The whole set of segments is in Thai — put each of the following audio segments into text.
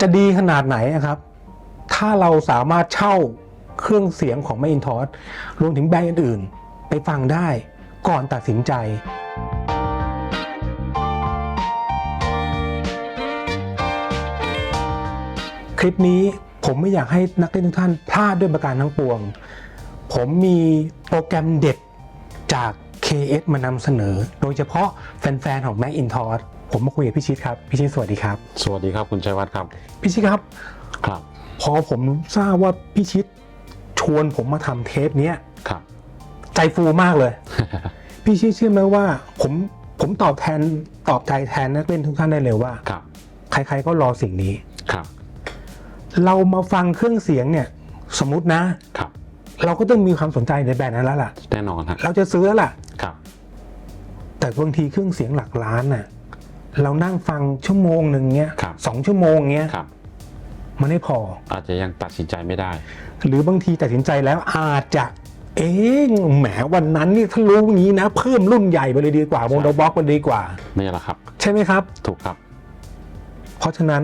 จะดีขนาดไหนอะครับ ถ้าเราสามารถเช่าเครื่องเสียงของ Macintosh รวมถึงแบรนด์อื่นๆ ไปฟังได้ก่อนตัดสินใจ คลิปนี้ผมไม่อยากให้นักเล่นทุกท่านพลาดด้วยประการทั้งปวง ผมมีโปรแกรมเด็ดจาก KS มานำเสนอ โดยเฉพาะแฟนๆของ Macintosh ผมมาคุยกับพี่ชิดครับพี่ชิดสวัสดีครับ สวัสดีครับคุณชัยวัฒน์ครับ พี่ชิดครับ ครับ พอผมทราบว่าพี่ชิดชวนผมมาทำเทปเนี้ยครับ ใจฟูมากเลย พี่ชิดเชื่อไหมว่า ผมผมตอบแทนตอบใจแทนนักเล่นทุกท่านได้เลยว่าครับ ใครๆก็รอสิ่งนี้ครับ เรามาฟังเครื่องเสียงเนี่ย สมมตินะครับ เราก็ต้องมีความสนใจในแบรนด์นั้นแล้วล่ะแน่นอนฮะเราจะซื้อแล้วล่ะครับ แต่บางทีเครื่องเสียงหลักล้านน่ะ เรานั่งฟังชั่วโมงหนึ่งเงี้ยครับ สองชั่วโมงเงี้ยครับ มันไม่พอ อาจจะยังตัดสินใจไม่ได้ หรือบางทีตัดสินใจแล้วอาจจะ เอ๊ะแหมวันนั้นนี่ถ้ารู้อย่างนี้นะ เพิ่มรุ่นใหญ่ไปเลยดีกว่าโมโนบล็อกไปดีกว่าไม่ละครับ ใช่ไหมครับ ถูกครับ เพราะฉะนั้น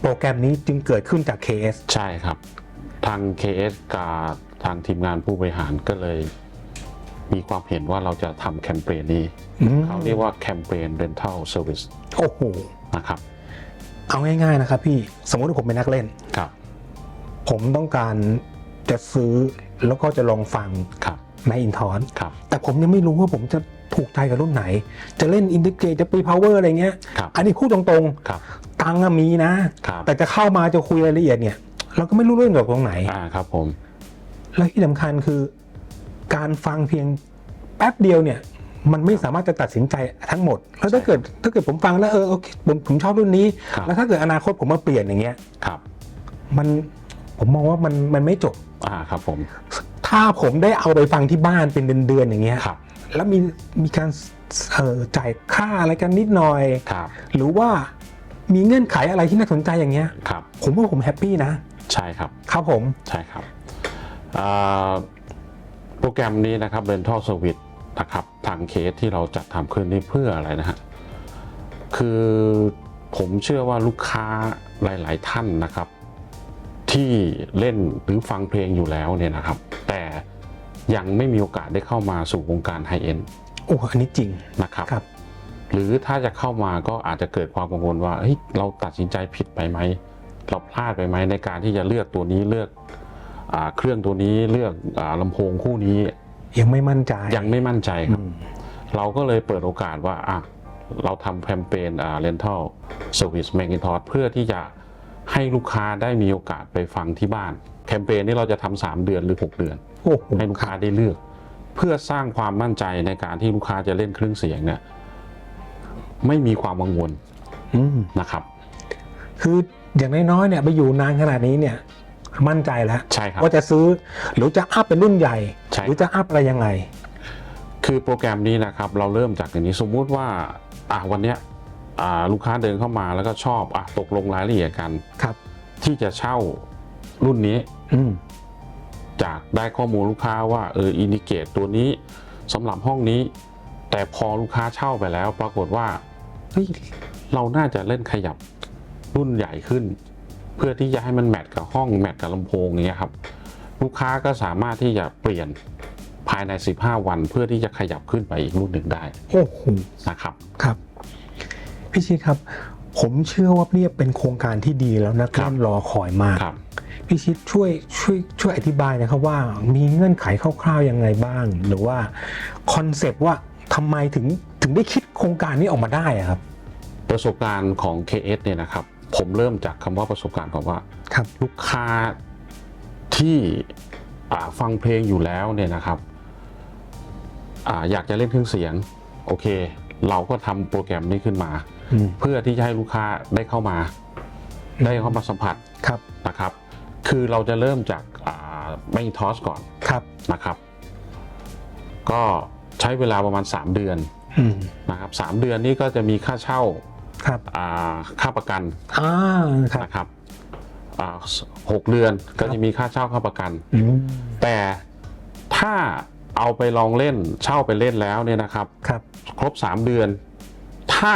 โปรแกรมนี้จึงเกิดขึ้นจาก KS ใช่ครับ ทาง KS กับทางทีมงานผู้บริหารก็เลย มีความเห็นว่าเราจะทำแคมเปญนี้อืมเขาเรียกว่าแคมเปญ rental service โอ้โห นะครับ เอาง่ายๆนะครับพี่สมมติว่าผมเป็นนักเล่น ครับ ผมต้องการจะซื้อแล้วก็จะลองฟังครับ แมอินทอนครับ แต่ผมยังไม่รู้ว่าผมจะถูกใจกับรุ่นไหน จะเล่นอินดิเกจะปีพาวเวอร์อะไรเงี้ย ครับ อันนี้พูดตรงครับ ๆ ตังค์อะมีนะ ครับ แต่จะเข้ามาจะคุยรายละเอียดเนี่ย เราก็ไม่รู้เรื่องจากตรงไหน อ่า ครับผม และที่สำคัญคือ การฟังเพียงแป๊บเดียวเนี่ยมันไม่สามารถจะตัดสินใจทั้งหมด แล้วถ้าเกิดถ้าเกิดผมฟังแล้วเออโอเคผมผมชอบรุ่นนี้ครับแล้วถ้าเกิดอนาคตผมมาเปลี่ยนอย่างเงี้ยครับ มันผมมองว่ามันมันไม่จบอ่าครับ ผม ถ้าผมได้เอาไปฟังที่บ้านเป็นเดือนๆอย่างเงี้ยครับ แล้วมีมีการเอ่อจ่ายค่าอะไรกันนิดหน่อยครับ หรือว่ามีเงื่อนไขอะไรที่น่าสนใจอย่างเงี้ยครับ ผมว่าผมแฮปปี้นะ ใช่ครับ ครับผมใช่ครับอ่า โปรแกรมนี้นะครับ Rental Service นะครับทางเคสที่เราจัดทำขึ้นนี่เพื่ออะไรนะฮะคือผมเชื่อว่าลูกค้าหลาย ๆ ท่านนะครับ ที่เล่นหรือฟังเพลงอยู่แล้วเนี่ยนะครับ แต่ยังไม่มีโอกาสได้เข้ามาสู่วงการไฮเอ็นโอ้อันนี้จริงนะครับครับหรือถ้าจะเข้ามาก็อาจจะเกิดความกังวลว่าเฮ้ยเราตัดสินใจผิดไปไหมเราพลาดไปไหมในการที่จะเลือกตัวนี้เลือกอา เครื่องตัวนี้เลือกอาลำโพงคู่นี้ ยังไม่มั่นใจยังไม่มั่นใจคอืรับมเราก็เลยเปิดโอกาสว่าอะเราทำแคมเปญอ่า rental service Macintosh เพื่อที่จะให้ลูกค้าได้มีโอกาสไปฟังที่บ้าน แคมเปญนี้เราจะทำสามเดือนหรือ6เดือนโอ้โหให้ลูกค้าได้เลือก เพื่อสร้างความมั่นใจในการที่ลูกค้าจะเล่นเครื่องเสียงเนี่ยไม่มีความกังวลอืมนะครับ คืออย่างน้อยๆเนี่ยไปอยู่นานขนาดนี้เนี่ย มั่นใจแล้วใช่ครับว่าจะซื้อ หรือจะอัพเป็นรุ่นใหญ่ใช่หรือจะอัพอะไรยังไง คือโปรแกรมนี้นะครับ เราเริ่มจากอย่างนี้สมมุติว่าอะวันเนี้ยอ่าลูกค้าเดินเข้ามาแล้วก็ชอบอะตกลงรายละเอียดกันครับ ที่จะเช่ารุ่นนี้อืมจากได้ข้อมูลลูกค้าว่าเอออินดิเกตตัวนี้สำหรับห้องนี้ แต่พอลูกค้าเช่าไปแล้ว ปรากฏว่าเฮ้ยเราน่าจะเล่นขยับรุ่นใหญ่ขึ้น เพื่อที่จะให้มันแมทกับห้องแมทกับลำโพงอย่างเงี้ยครับลูกค้าก็สามารถที่จะเปลี่ยนภายใน 15 วันเพื่อที่จะขยับขึ้นไปอีกรุ่นหนึ่งได้โอ้โหนะครับครับพี่ชิดครับ ผมเชื่อว่าเนี่ยเป็นโครงการที่ดีแล้วนะครัเล่บนรอคอยมากครับพี่ชิดช่วยช่วยช่วยอธิบายนะครับว่ามีเงื่อนไขคร่าวๆยังไงบ้าง หรือว่าคอนเซปต์ว่าทำไมถึงถึงได้คิดโครงการนี้ออกมาได้อะครับ ประสบการณ์ของ KS เนี่ยนะครับ ผมเริ่มจากคำว่าประสบการณ์ของว่าครับลูกค้าที่อ่าฟังเพลงอยู่แล้วเนี่ยนะครับอาอยากจะเล่นเครื่องเสียง โอเค เราก็ทำโปรแกรมนี้ขึ้นมาอืมเพื่อที่จะให้ลูกค้าได้เข้ามา ได้เข้ามาสัมผัสครับนะครับ คือเราจะเริ่มจากไม่ทอสก่อนครับนะครับ ก็ใช้เวลาประมาณ 3 เดือนอืมนะครับสามเดือนนี้ก็จะมีค่าเช่า ครับอ่าค่าประกันอ่าครับ นะครับอ่าหกเดือนก็จะมีค่าเช่าค่าประกัน อืมแต่ถ้าเอาไปลองเล่นเช่าไปเล่นแล้วเนี่ยนะครับ ครับ ครบ3เดือน ถ้า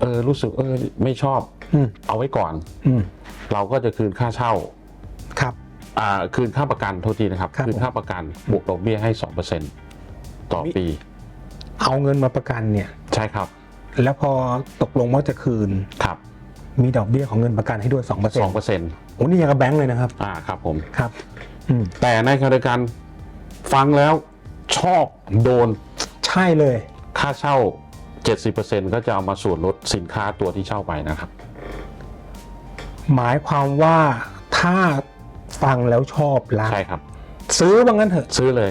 เออรู้สึกเออไม่ชอบอืมเอาไว้ก่อน อืมเราก็จะคืนค่าเช่าครับ อ่าคืนค่าประกันโทษทีนะครับครับคืนค่าประกันบวกดอกเบี้ยให้สองเปอร์เซ็นต่อปี เอาเงินมาประกันเนี่ย ใช่ครับ แล้วพอตกลงว่าจะคืน ครับมีดอกเบี้ยของเงินประกันให้ด้วย2%เปอร์เซ็นสองต์เปอร์เซ็นต์โอ้นี่ยังกับแบงค์เลยนะครับ อ่าครับผมครับอืมแต่ในขณะเดียวกันฟังแล้วชอบโดนใช่เลย ค่าเช่า 70%ก็จะเอามาส่วนลดสินค้าตัวที่เช่าไปนะครับ หมายความว่าถ้าฟังแล้วชอบรักใช่ครับ ซื้อว่างั้นเถอะ ซื้อเลย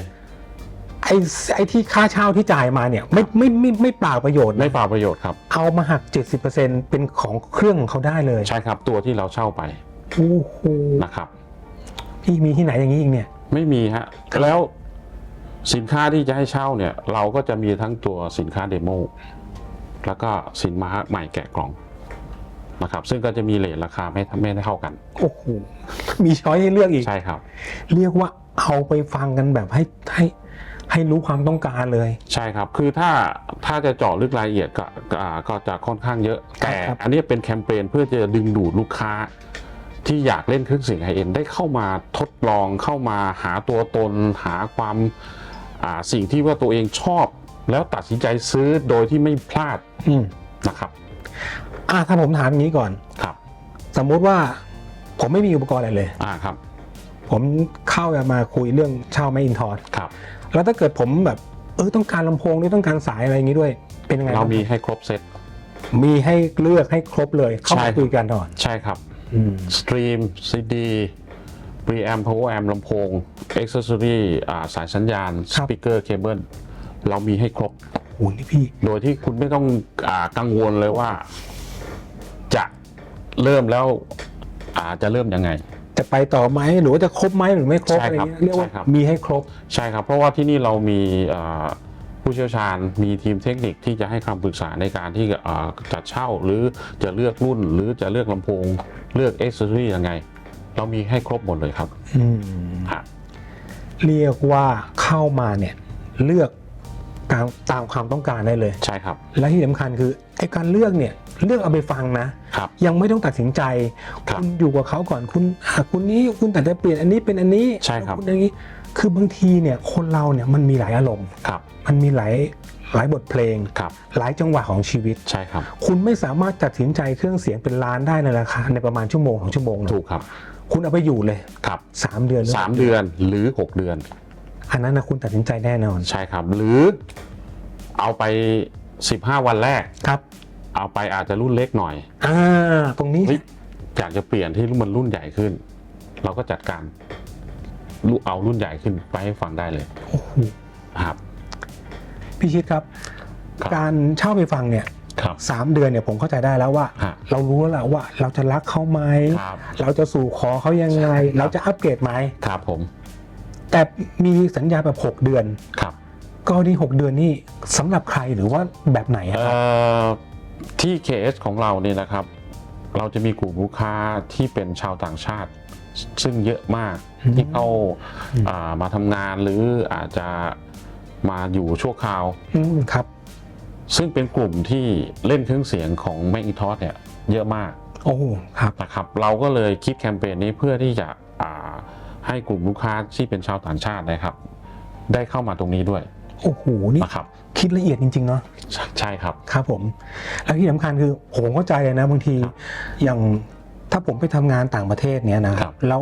ไอ้ไอ้ที่ค่าเช่าที่จ่ายมาเนี่ยไม่ไม่ไม่ไม่เปล่าประโยชน์ไม่นะเปล่าประโยชน์ครับ เอามาหัก 70%เป็นของเครื่องของเขาได้เลยใช่ครับตัวที่เราเช่าไปโอ้โหนะครับ พี่มีที่ไหนอย่างนี้อีกเนี่ย ไม่มีฮะแล้วสินค้าที่จะให้เช่าเนี่ย เราก็จะมีทั้งตัวสินค้าเดโมแล้วก็สินค้าใหม่แกะกล่องนะครับ ซึ่งก็จะมีเลทราคาไม่ไม่ได้เท่ากันโอ้โหมีช้อยให้เลือกอีก ใช่ครับ เรียกว่าเอาไปฟังกันแบบให้ให้ ให้รู้ความต้องการเลย ใช่ครับ คือถ้าถ้าจะเจาะลึกรายละเอียดก็ก็อ่าก็จะค่อนข้างเยอะ แต่ครับ อันนี้เป็นแคมเปญเพื่อจะดึงดูดลูกค้า ที่อยากเล่นเครื่องเสียงไฮเอ็นได้เข้ามาทดลองเข้ามาหาตัวตน หาความอ่าสิ่งที่ว่าตัวเองชอบ แล้วตัดสินใจซื้อโดยที่ไม่พลาดอืมนะครับอะถ้าผมถามอย่างนี้ก่อน ครับสมมุติว่าผมไม่มีอุปกรณ์อะไรเลย อ่าครับผมเข้ามาคุยเรื่องเช่าไม่อินทอร์ครับ แล้วถ้าเกิดผมแบบเออต้องการลำโพงด้วยต้องการสายอะไรอย่างนี้ด้วย เป็นยังไงเราบ้งมีให้ครบเซตมีให้เลือกให้ครบเลยเข้าใช่มาคุยกันก่อนใช่ครับอืมสตรีมซีดีปรีแอมพาวเวอร์แอมลำโพงเอ็กซ์ซอรี่สายสัญญาณสปีกเกอร์เคเบิลเรามีให้ครบโอ้โหนี่พี่ โดยที่คุณไม่ต้องอากังวลเลยว่า จะเริ่มแล้วอาจะเริ่มยังไง จะไปต่อไหมหรือว่าจะครบไหมหรือไม่ครบใช่อะไรครับเงี้ยเรียกว่าใช่ครับมีให้ครบใช่ครับ เพราะว่าที่นี่เรามีอ่าผู้เชี่ยวชาญมีทีมเทคนิคที่จะให้คำปรึกษาในการที่อ่าจัดเช่าหรือจะเลือกรุ่น หรือจะเลือกลำโพงเลือกเอ็กซ์ซอรี่ยังไง เรามีให้ครบหมดเลยครับอืมฮะเรียกว่าเข้ามาเนี่ยเลือก ตามตามความต้องการได้เลย ใช่ครับ และที่สำคัญคือไอ้การเลือกเนี่ยเลือกเอาไปฟังนะ ครับยังไม่ต้องตัดสินใจครับณอยู่กับเขาก่อนคุณอะคุณนี้คุณตัดจะเปลี่ยนอันนี้เป็นอันนี้ใช่ครับ ณอย่างนี้คือบางทีเนี่ยคนเราเนี่ยมันมีหลายอารมณ์ ครับมันมีหลายหลายบทเพลง ครับหลายจังหวะของชีวิต ใช่ครับ คุณไม่สามารถตัดสินใจเครื่องเสียงเป็นล้านได้ในราคาในประมาณชั่วโมงของชั่วโมงหนึ่งถูกครับคุณเอาไปอยู่เลย ครับสามเดือนหรือสามเดือนหรือหกเดือน อันนั้นนะคุณตัดสินใจแน่นอน ใช่ครับ หรือเอาไป 15 วันแรก ครับ เอาไปอาจจะรุ่นเล็กหน่อยอ่าตรงนี้เฮ้ยอยากจะเปลี่ยนที่มันรุ่นใหญ่ขึ้น เราก็จัดการรุ่นเอารุ่นใหญ่ขึ้นไปให้ฟังได้เลยโอ้โหครับ พี่ชิดครับ ครับการเช่าไปฟังเนี่ยครับ สามเดือนเนี่ยผมเข้าใจได้แล้วว่า ฮะ เรารู้แล้วว่าเราจะรักเขาไหม ครับ เราจะสู่ขอเขายังไง ครับ เราจะอัปเกรดไหม ครับผม แต่มีสัญญาแบบ 6 เดือนครับก็ที่6เดือนนี่สำหรับใครหรือว่าแบบไหนอะเอ่ครับ อที่ KS ของเราเนี่ยนะครับ เราจะมีกลุ่มลูกค้าที่เป็นชาวต่างชาติ ซึ่งเยอะมากที่เข้าอ่ามาทำงานหรืออาจจะมาอยู่ชั่วคราว อืมครับซึ่งเป็นกลุ่มที่เล่นเครื่องเสียงของ m a c i n t o s h เนี่ยเยอะมากโอ้ครับนะครับ เราก็เลยคิดแคมเปญนี้เพื่อที่จะอ่า ให้กลุ่มลูกค้าที่เป็นชาวต่างชาตินะครับ ได้เข้ามาตรงนี้ด้วย โอ้โห นี่นะครับ คิดละเอียดจริง ๆ เนาะ ใช่ใช่ครับ ครับผม แล้วที่สำคัญคือผมเข้าใจเลยนะบางทีครับอย่างถ้าผมไปทำงานต่างประเทศเนี้ยนะครับ แล้ว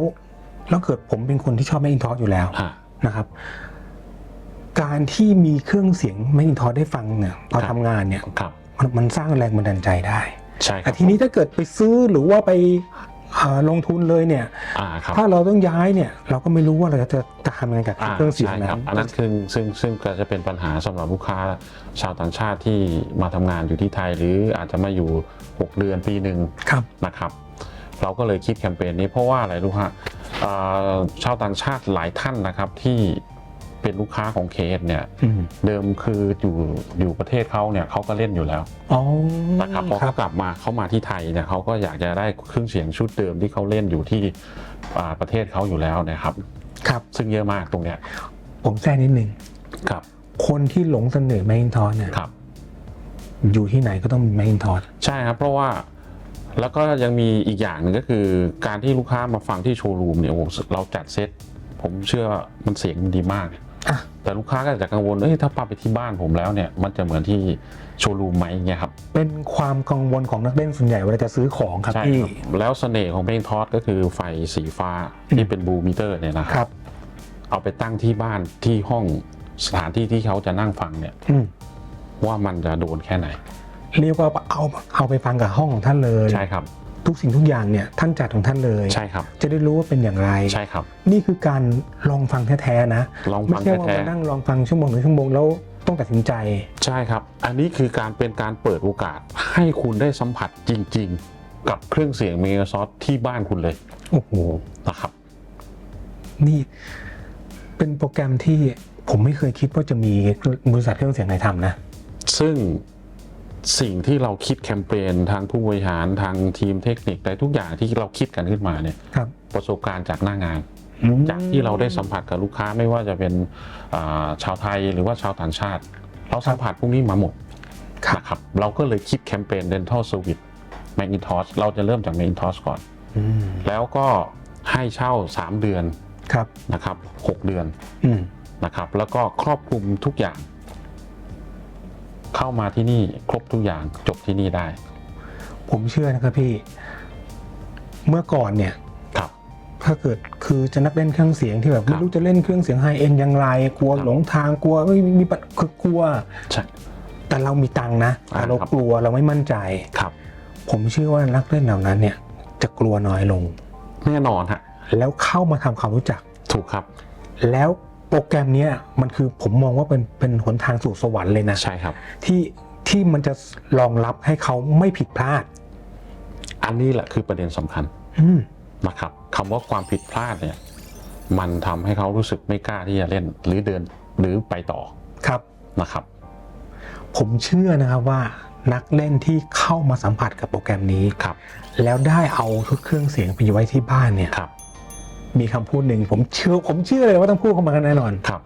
แล้วเกิดผมเป็นคนที่ชอบแม c อินทอสอยู่แล้วฮะนะครับ การที่มีเครื่องเสียงแม c อินทอสได้ฟังเนี่ยตอนครับทำงานเนี่ยครับมันมันสร้างแรงบันดาลใจได้ใช่คแต่รับทีนี้ถ้าเกิดไปซื้อหรือว่าไปเอ่อ ลงทุนเลยเนี่ยอ่าครับถ้าเราต้องย้ายเนี่ยเราก็ไม่รู้ว่าเราจะจะทำยังไงกับอ่าเครื่องเสียงใช่นั้ครับนอันนั้นคือซึ่งซึ่งก็จะเป็นปัญหาสำหรับลูกค้าชาวต่างชาติที่มาทำงานอยู่ที่ไทย หรืออาจจะมาอยู่ 6 เดือนปีหนึ่งครับนะครับ เราก็เลยคิดแคมเปญนี้เพราะว่าอะไรรู้ฮะเอ่อชาวต่างชาติหลายท่านนะครับที่ เป็นลูกค้าของเคสเนี่ยอืมเดิมคืออยู่อยู่ประเทศเขาเนี่ยเขาก็เล่นอยู่แล้วอ๋อนะครับพอครัเขาบกลับมาเขามาที่ไทยเนี่ยเขาก็อยากจะได้เครื่องเสียงชุดเดิมที่เขาเล่นอยู่ที่อ่าประเทศเขาอยู่แล้วนะครับ ครับซึ่งเยอะมากตรงเนี้ย ผมแทรกนิดนึงครับ คนที่หลงเสน่ห์แม c อินทอสเนี่ยครับ อยู่ที่ไหนก็ต้องมีแม c อินทอสใช่ครับ เพราะว่าแล้วก็ยังมีอีกอย่างหนึ่งก็คือการที่ลูกค้ามาฟังที่โชว์รูมเนี่ยโอ้โหเราจัดเซตผมเชื่อว่ามันเสียงมันดีมากอะ แต่ลูกค้าก็อาจจะกังวลเอ้ยถ้าปาไปที่บ้านผมแล้วเนี่ย มันจะเหมือนที่โชว์รูมไหมเงี้ยครับ เป็นความกังวลของนักเล่นส่วนใหญ่เวลาจะซื้อของครับใช่พี่ครับแล้วเสน่ห์ของเพลงทอสก็คือไฟสีฟ้าที่เป็นบลูมิเตอร์เนี่ยนะคครับรับ เอาไปตั้งที่บ้านที่ห้องสถานที่ที่เขาจะนั่งฟังเนี่ยอืมว่ามันจะโดนแค่ไหน เรียกว่าเอาเอาไปฟังกับห้องของท่านเลย ใช่ครับ ทุกสิ่งทุกอย่างเนี่ยท่านจัดของท่านเลยใช่ครับ จะได้รู้ว่าเป็นอย่างไรใช่ครับ นี่คือการลองฟังแท้ๆนะลองไม่ฟังใช่ว่าแท้มานั่งลองฟังชั่วโมงหรือชั่วโมงแล้วต้องตัดสินใจๆใช่ครับ อันนี้คือการเป็นการเปิดโอกาสให้คุณได้สัมผัสจริง ๆ กับเครื่องเสียงเมกาซอสที่บ้านคุณเลยโอ้โหนะครับ นี่เป็นโปรแกรมที่ผมไม่เคยคิดว่าจะมีบริษัทเครื่องเสียงไหนทำนะซึ่ง สิ่งที่เราคิดแคมเปญทางผู้บริหารทางทีมเทคนิคแต่ทุกอย่างที่เราคิดกันขึ้นมาเนี่ยครับประสบการณ์จากหน้างาน จากที่เราได้สัมผัสกับลูกค้าไม่ว่าจะเป็นอ่าชาวไทยหรือว่าชาวต่างชาติ เราสัมผัสพวกนี้มาหมดครับนะครับเราก็เลยคิดแคมเปญ Dental Service Macintosh เราจะเริ่มจาก Macintosh ก่อนอืมแล้วก็ให้เช่า 3 เดือนครับนะครับ 6 เดือนอืมนะครับแล้วก็ครอบคลุมทุกอย่าง เข้ามาที่นี่ครบทุกอย่างจบที่นี่ได้ ผมเชื่อนะครับพี่ เมื่อก่อนเนี่ยครับ ถ้าเกิดคือจะนักเล่นเครื่องเสียงที่แบบครับไม่รู้จะเล่นเครื่องเสียงไฮเอ็นอย่างไร กลัวครับหลงทางกลัวเอ้ยมีปัญคือกลัวใช่แต่เรามีตังค์นะแต่เราอ่าครับกลัวเราไม่มั่นใจครับ ผมเชื่อว่านักเล่นเหล่านั้นเนี่ย จะกลัวน้อยลง แน่นอนฮะแล้วเข้ามาทำความรู้จักถูกครับ แล้ว โปรแกรมเนี้ยมันคือผมมองว่าเป็นเป็นหนทางสู่สวรรค์เลยนะใช่ครับ ที่ที่มันจะรองรับให้เขาไม่ผิดพลาด อันนี้แหละคือประเด็นสำคัญอืมนะครับคำว่าความผิดพลาดเนี่ย มันทำให้เขารู้สึกไม่กล้าที่จะเล่น หรือเดินหรือไปต่อครับนะครับ ผมเชื่อนะครับว่านักเล่นที่เข้ามาสัมผัสกับโปรแกรมนี้ครับ แล้วได้เอาทุกเครื่องเสียงไปไว้ที่บ้านเนี่ยครับ มีคำพูดหนึ่งผมเชื่อผมเชื่อเลยว่าต้องพูดเข้ามากันแน่นอนครับ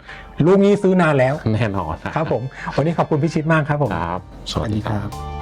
ลูกนี้ซื้อนานแล้วแน่นอนครับผม วันนี้ขอบคุณพี่ชิดมากครับผม ครับ สวัสดีครับ